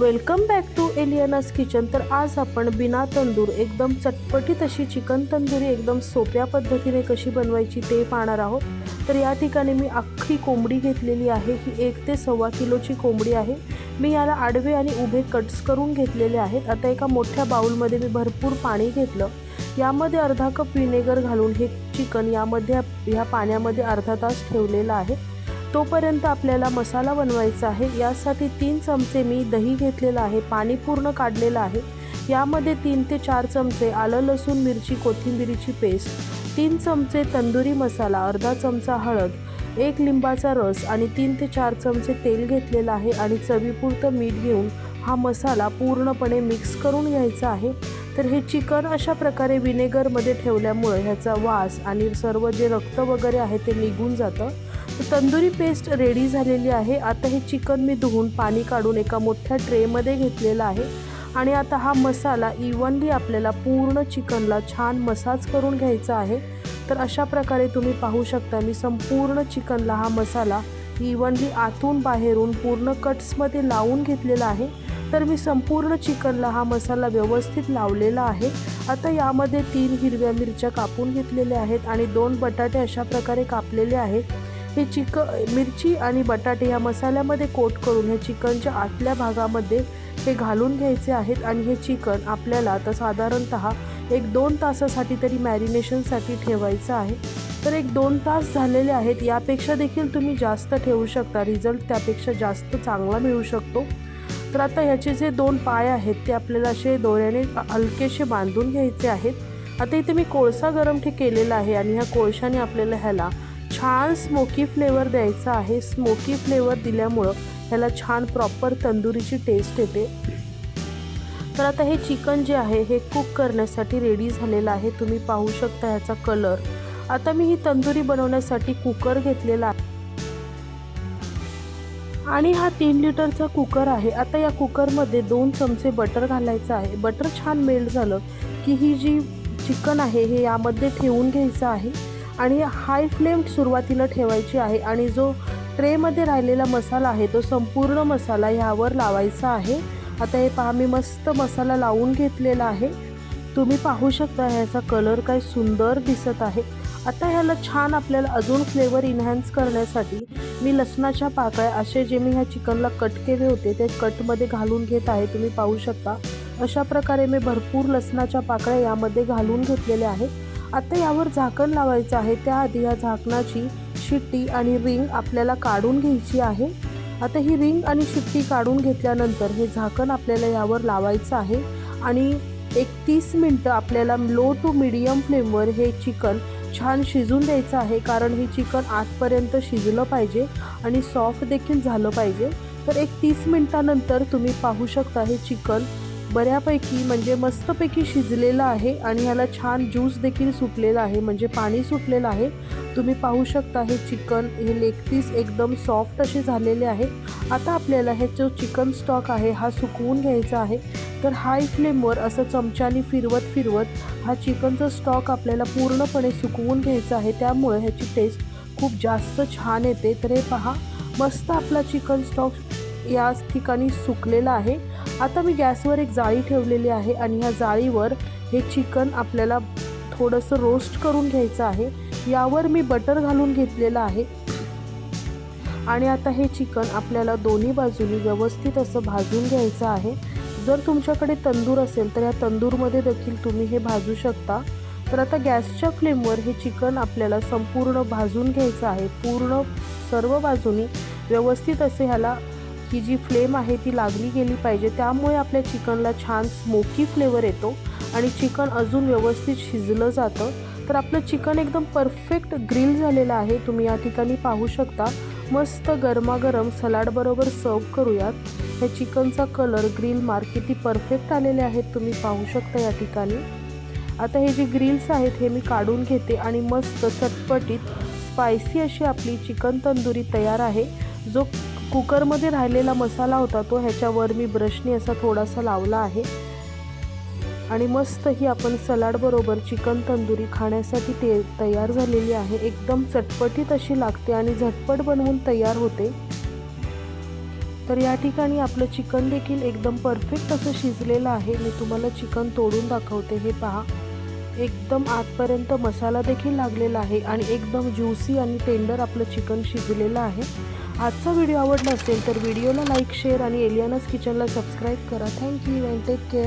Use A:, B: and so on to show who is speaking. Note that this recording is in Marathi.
A: Welcome back to Eliana's kitchen. तर आज आपण बिना तंदूर एकदम चटपटीत अशी चिकन तंदुरी एकदम सोप्या पद्धतीने कशी बनवायची ते पाहणार आहोत. तर या ठिकाणी मी अख्खी कोंबडी घेतलेली आहे. ही एक ते सव्वा किलोची कोंबडी आहे. मी याला आडवे आणि उभे कट्स करून घेतलेले आहेत. आता एका मोठ्या बाउलमध्ये मी भरपूर पाणी घेतलं. यामध्ये अर्धा कप व्हिनेगर घालून हे चिकन यामध्ये ह्या पाण्यामध्ये अर्धा तास ठेवलेलं आहे. तोपर्यंत आपल्याला मसाला बनवायचा आहे. यासाठी तीन चमचे मी दही घेतलेलं आहे. पाणी पूर्ण काढलेलं आहे. यामध्ये तीन ते चार चमचे आलं लसूण मिरची कोथिंबिरीची पेस्ट तीन चमचे तंदुरी मसाला अर्धा चमचा हळद एक लिंबाचा रस आणि तीन ते चार चमचे तेल घेतलेलं आहे आणि चवीपुरतं मीठ घेऊन हा मसाला पूर्णपणे मिक्स करून घ्यायचा आहे. तर हे चिकन अशा प्रकारे विनेगरमध्ये ठेवल्यामुळे ह्याचा वास आणि सर्व जे रक्त वगैरे आहे ते निघून जातं. तंदुरी पेस्ट रेडी झालेली आहे. आता हे चिकन मी धुवून पाणी काढून एका मोठ्या ट्रेमध्ये घेतलेला आहे. आणि आता हा मसाला इव्हनली आपल्याला पूर्ण चिकनला छान मसाज करून घ्यायचा आहे. तर अशा प्रकारे तुम्ही पाहू शकता मी संपूर्ण चिकनला हा मसाला इव्हनली आतून बाहेरून पूर्ण कट्समध्ये लावून घेतलेला आहे. तर मी संपूर्ण चिकनला हा मसाला व्यवस्थित लावलेला आहे. आता यामध्ये तीन हिरव्या मिरच्या कापून घेतलेल्या आहेत आणि दोन बटाटे अशा प्रकारे कापलेले आहेत. हे चिक मिरची आणि बटाटे या मसाल्यामध्ये कोट करून हे चिकनच्या आतल्या भागामध्ये हे घालून घ्यायचे आहेत आणि हे चिकन आपल्याला तर साधारणत एक दोन तासासाठी तरी मॅरिनेशनसाठी ठेवायचं आहे. तर एक दोन तास झालेले आहेत. यापेक्षा देखील तुम्ही जास्त ठेवू शकता. रिझल्ट त्यापेक्षा जास्त चांगला मिळू शकतो. तर आता ह्याचे जे दोन पाय आहेत ते आपल्याला असे दोऱ्याने हलकेसे बांधून घ्यायचे आहेत. आता इथे मी कोळसा गरम ठे केलेला आहे आणि ह्या कोळशाने आपल्याला ह्याला छान स्मोकी फ्लेवर द्यायचा आहे. स्मोकी फ्लेवर दिल्यामुळं ह्याला छान प्रॉपर तंदुरीची टेस्ट येते. तर आता हे चिकन जे आहे हे कुक करण्यासाठी रेडी झालेलं आहे. तुम्ही पाहू शकता ह्याचा कलर आता मी ही तंदुरी बनवण्यासाठी कुकर घेतलेला आहे. आणि हा तीन लिटरचा कुकर आहे. आता या कुकरमध्ये दोन चमचे बटर घालायचं आहे. बटर छान मेल्ट झालं की ही जी चिकन आहे हे यामध्ये ठेवून घ्यायचं आहे. आणि हाय फ्लेम सुरुवातीला ठेवायची आहे आणि जो ट्रेमध्ये राहिलेला मसाला आहे तो संपूर्ण मसाला ह्यावर लावायचा आहे. आता हे पहा मी मस्त मसाला लावून घेतलेला आहे. तुम्ही पाहू शकता ह्याचा कलर काय सुंदर दिसत आहे. आता ह्याला छान आपल्याला अजून फ्लेवर इन्हॅन्स करण्यासाठी मी लसणाच्या पाकळ्या असे जे मी ह्या चिकनला कट केले होते ते कटमध्ये घालून घेत आहे. तुम्ही पाहू शकता. अशा प्रकारे मी भरपूर लसणाच्या पाकळ्या यामध्ये घालून घेतलेल्या आहेत. आता यावर झाकण लावायचं आहे. त्याआधी या झाकणाची शिट्टी आणि रिंग आपल्याला काढून घ्यायची आहे. आता ही रिंग आणि शिट्टी काढून घेतल्यानंतर हे झाकण आपल्याला यावर लावायचं आहे आणि एक तीस मिनटं आपल्याला लो टू मिडियम फ्लेमवर हे चिकन छान शिजून द्यायचं आहे. कारण हे चिकन आतपर्यंत शिजलं पाहिजे आणि सॉफ्ट देखील झालं पाहिजे. तर एक तीस मिनटानंतर तुम्ही पाहू शकता हे चिकन बऱ्यापैकी म्हणजे मस्तपैकी शिजलेलं आहे आणि ह्याला छान ज्यूस देखील सुटलेला आहे म्हणजे पाणी सुटलेलं आहे. तुम्ही पाहू शकता हे चिकन हे लेग पीस एकदम सॉफ्ट असे झालेले आहे. आता आपल्याला हे जो चिकन स्टॉक आहे हा सुकवून घ्यायचा आहे. तर हाय फ्लेमवर असं चमच्याने फिरवत फिरवत हा चिकनचा स्टॉक आपल्याला पूर्णपणे सुकवून घ्यायचा आहे. त्यामुळे ह्याची टेस्ट खूप जास्त छान येते. तर हे पहा मस्त आपला चिकन स्टॉक या ठिकाणी सुकलेला आहे. आता मी गॅसवर एक जाळी ठेवलेली आहे आणि ह्या जाळीवर हे चिकन आपल्याला थोडंसं रोस्ट करून घ्यायचं आहे. यावर मी बटर घालून घेतलेलं आहे. आणि आता हे चिकन आपल्याला दोन्ही बाजूनी व्यवस्थित असं भाजून घ्यायचं आहे. जर तुमच्याकडे तंदूर असेल तर या तंदूरमध्ये देखील तुम्ही हे भाजू शकता. तर आता गॅसच्या फ्लेमवर हे चिकन आपल्याला संपूर्ण भाजून घ्यायचं आहे. पूर्ण सर्व बाजूनी व्यवस्थित असे ह्याला ही जी फ्लेम आहे ती लागली गेली पाहिजे. त्यामुळे आपल्या चिकनला छान स्मोकी फ्लेवर येतो आणि चिकन अजून व्यवस्थित शिजलं जातं. तर आपलं चिकन एकदम परफेक्ट ग्रिल झालेलं आहे. तुम्ही या ठिकाणी पाहू शकता. मस्त गरमागरम सलाडबरोबर सर्व करूयात. ह्या चिकनचा कलर ग्रिल मार्क किती परफेक्ट आलेले आहेत तुम्ही पाहू शकता या ठिकाणी. आता हे जे ग्रिल्स आहेत हे मी काढून घेते आणि मस्त चटपटीत स्पायसी अशी आपली चिकन तंदुरी तयार आहे. जो कुकरमध्ये राहिलेला मसाला होता तो ह्याच्यावर मी ब्रशने असा थोडासा लावला आहे. आणि मस्त ही आपण सलाडबरोबर चिकन तंदुरी खाण्यासाठी ते तयार झालेली आहे. एकदम चटपटीत अशी लागते आणि झटपट बनवून तयार होते. तर या ठिकाणी आपलं चिकन देखील एकदम परफेक्ट असं शिजलेलं आहे. मी तुम्हाला चिकन तोडून दाखवते. हे पहा. एकदम आतपर्यंत मसाला देखील लागलेला आहे आणि एकदम ज्युसी आणि टेंडर आपलं चिकन शिजलेलं आहे. आजचा व्हिडिओ आवडला असेल तर व्हिडिओला लाईक शेअर आणि एलियानास किचनला सबस्क्राईब करा. Thank you and take care.